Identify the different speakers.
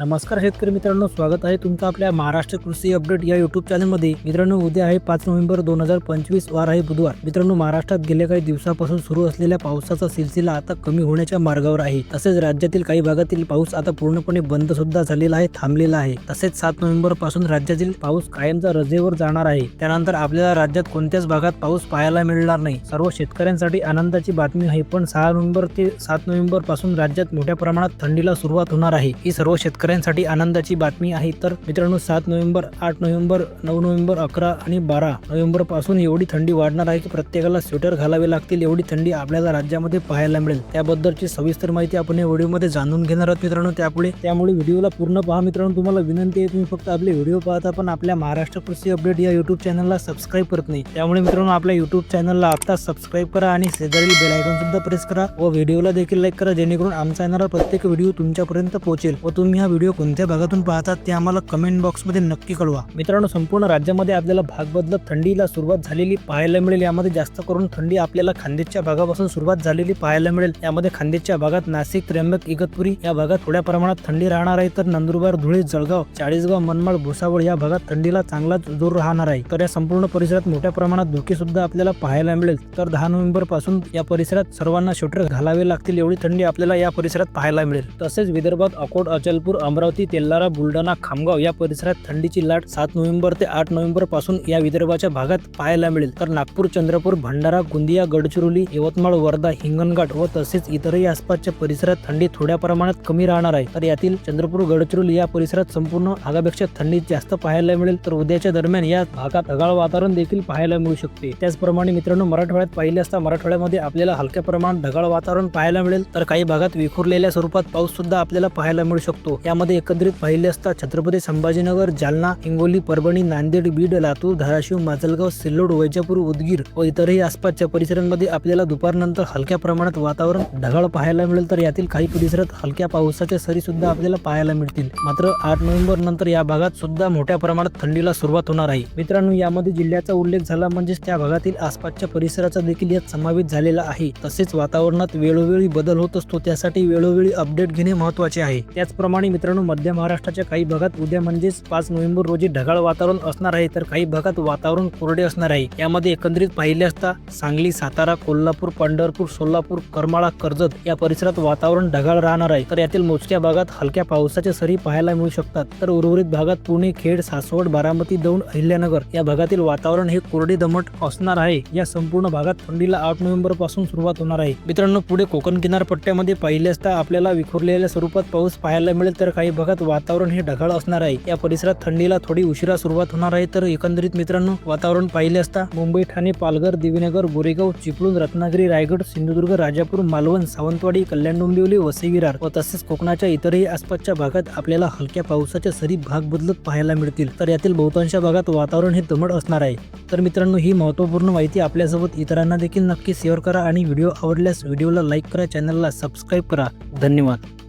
Speaker 1: नमस्कार शेतकरी मित्रांनो स्वागत आहे तुमचं आपल्या महाराष्ट्र कृषी अपडेट या युट्यूब चॅनलमध्ये मित्रांनो उद्या आहे पाच नोव्हेंबर दोन हजार पंचवीस वार आहे बुधवार. मित्रांनो महाराष्ट्रात गेल्या काही दिवसापासून सुरू असलेल्या पावसाचा सिलसिला आता कमी होण्याच्या मार्गावर आहे. तसेच राज्यातील काही भागातील पाऊस आता पूर्णपणे बंद सुद्धा झालेला आहे थांबलेला आहे. तसेच सात नोव्हेंबरपासून राज्यातील पाऊस कायमचा रजेवर जाणार आहे. त्यानंतर आपल्याला राज्यात कोणत्याच भागात पाऊस पाहायला मिळणार नाही. सर्व शेतकऱ्यांसाठी आनंदाची बातमी आहे पण सहा नोव्हेंबर ते सात नोव्हेंबरपासून राज्यात मोठ्या प्रमाणात थंडीला सुरुवात होणार आहे. ही सर्व शेतकरी शेतकऱ्यांसाठी आनंदाची बातमी आहे. तर मित्रांनो सात नोव्हेंबर आठ नोव्हेंबर नऊ नोव्हेंबर अकरा आणि बारा नोव्हेंबरपासून एवढी थंडी वाढणार आहे की प्रत्येकाला स्वेटर घालावे लागतील. एवढी थंडी आपल्याला राज्यामध्ये पाहायला मिळेल. त्याबद्दलची सविस्तर माहिती आपण या व्हिडिओमध्ये जाणून घेणार आहोत मित्रांनो. त्यापुढे त्यामुळे व्हिडिओला पूर्ण पहा मित्रांनो. तुम्हाला विनंती आहे तुम्ही फक्त आपले व्हिडिओ पाहता पण आपल्या महाराष्ट्र कृषी अपडेट या युट्यूब चॅनलला सबस्क्राईब करत नाही. त्यामुळे मित्रांनो आपल्या युट्यूब चॅनलला आता सबस्क्राईब करा आणि शेजारील बेल आयकॉन सुद्धा प्रेस करा व व्हिडिओला देखील लाईक करा जेणेकरून आमचा येणारा प्रत्येक व्हिडिओ तुमच्यापर्यंत पोहोचेल व तुम्ही हा व्हिडिओ कोणत्या भागातून पाहतात ते आम्हाला कमेंट बॉक्समध्ये नक्की कळवा. मित्रांनो संपूर्ण राज्यामध्ये आपल्याला भाग बदलत थंडीला सुरुवात झालेली पाहायला मिळेल. यामध्ये जास्त करून थंडी आपल्याला खानदेशच्या भागापासून सुरुवात झालेली पाहायला मिळेल. यामध्ये खानदेशच्या भागात नाशिक त्र्यंबक इगतपुरी या भागात थोड्या प्रमाणात थंडी राहणार आहे. तर नंदुरबार धुळे जळगाव चाळीसगाव मनमाड भुसावळ या भागात थंडीला चांगलाच जोर राहणार आहे. तर या संपूर्ण परिसरात मोठ्या प्रमाणात धुके सुद्धा आपल्याला पाहायला मिळेल. तर दहा नोव्हेंबरपासून या परिसरात सर्वांना शूटर घालावे लागतील. एवढी थंडी आपल्याला या परिसरात पाहायला मिळेल. तसेच विदर्भात अकोट अचलपूर अमरावती तेल्लारा बुलढाणा खामगाव या परिसरात थंडीची लाट सात नोव्हेंबर ते आठ नोव्हेंबरपासून या विदर्भाच्या भागात पाहायला मिळेल. तर नागपूर चंद्रपूर भंडारा गोंदिया गडचिरोली यवतमाळ वर्धा हिंगणघाट व तसेच इतरही आसपासच्या परिसरात थंडी थोड्या प्रमाणात कमी राहणार आहे. तर यातील चंद्रपूर गडचिरोली या परिसरात संपूर्ण भागापेक्षा थंडी जास्त पाहायला मिळेल. तर उद्याच्या दरम्यान या भागात ढगाळ वातावरण देखील पाहायला मिळू शकते. त्याचप्रमाणे मित्रांनो मराठवाड्यात पाहिले असता मराठवाड्यामध्ये आपल्याला हलक्या प्रमाणात ढगाळ वातावरण पाहायला मिळेल. तर काही भागात विखुरलेल्या स्वरूपात पाऊस सुद्धा आपल्याला पाहायला मिळू शकतो. यामध्ये एकत्रित पाहिले असता छत्रपती संभाजीनगर जालना हिंगोली परभणी नांदेड बीड लातूर धाराशिव माजलगाव सिल्लोड वैजापूर उदगीर व इतरही आसपासच्या परिसरांमध्ये आपल्याला दुपारनंतर हलक्या प्रमाणात वातावरण ढगाळ पाहायला मिळेल. तर यातील काही परिसरात हलक्या पावसाच्या सरी सुद्धा आपल्याला पाहायला मिळतील. मात्र आठ नोव्हेंबर नंतर या भागात सुद्धा मोठ्या प्रमाणात थंडीला सुरुवात होणार आहे. मित्रांनो यामध्ये जिल्ह्याचा उल्लेख झाला म्हणजेच त्या भागातील आसपासच्या परिसराचा देखील यात समावेश झालेला आहे. तसेच वातावरणात वेळोवेळी बदल होत असतो त्यासाठी वेळोवेळी अपडेट घेणे महत्त्वाचे आहे. त्याचप्रमाणे मित्रांनो मध्य महाराष्ट्राच्या काही भागात उद्या म्हणजेच पाच नोव्हेंबर रोजी ढगाळ वातावरण असणार आहे तर काही भागात वातावरण कोरडे असणार आहे. यामध्ये एकंदरीत पाहिले असता सांगली सातारा कोल्हापूर पंढरपूर सोलापूर करमाळा कर्जत या परिसरात वातावरण ढगाळ राहणार आहे. तर यातील मोजक्या भागात हलक्या पावसाच्या सरी पाहायला मिळू शकतात. तर उर्वरित भागात पुणे खेड सासवड बारामती दौंड अहिल्यानगर या भागातील वातावरण हे कोरडे दमट असणार आहे. या संपूर्ण भागात थंडीला आठ नोव्हेंबरपासून सुरुवात होणार आहे. मित्रांनो पुढे कोकण किनारपट्ट्यामध्ये पाहिले असता आपल्याला विखुरलेल्या स्वरूपात पाऊस पाहायला मिळेल तर तर काही भागात वातावरण हे ढगाळ असणार आहे. या परिसरात थंडीला थोडी उशिरा सुरुवात होणार आहे. तर एकंदरीत मित्रांनो वातावरण पाहिले असता मुंबई ठाणे पालघर दिवीनगर गोरेगाव चिपळूण रत्नागिरी रायगड सिंधुदुर्ग राजापूर मालवण सावंतवाडी कल्याण डोंबिवली वसई विरार व तसेच कोकणाच्या इतरही आसपासच्या भागात आपल्याला हलक्या पावसाच्या सरी भाग बदलत पाहायला मिळतील. तर यातील बहुतांश भागात वातावरण हे दमट असणार आहे. तर मित्रांनो ही महत्त्वपूर्ण माहिती आपल्यासोबत इतरांना देखील नक्की शेअर करा आणि व्हिडिओ आवडल्यास व्हिडिओला लाईक करा चॅनलला सबस्क्राईब करा. धन्यवाद.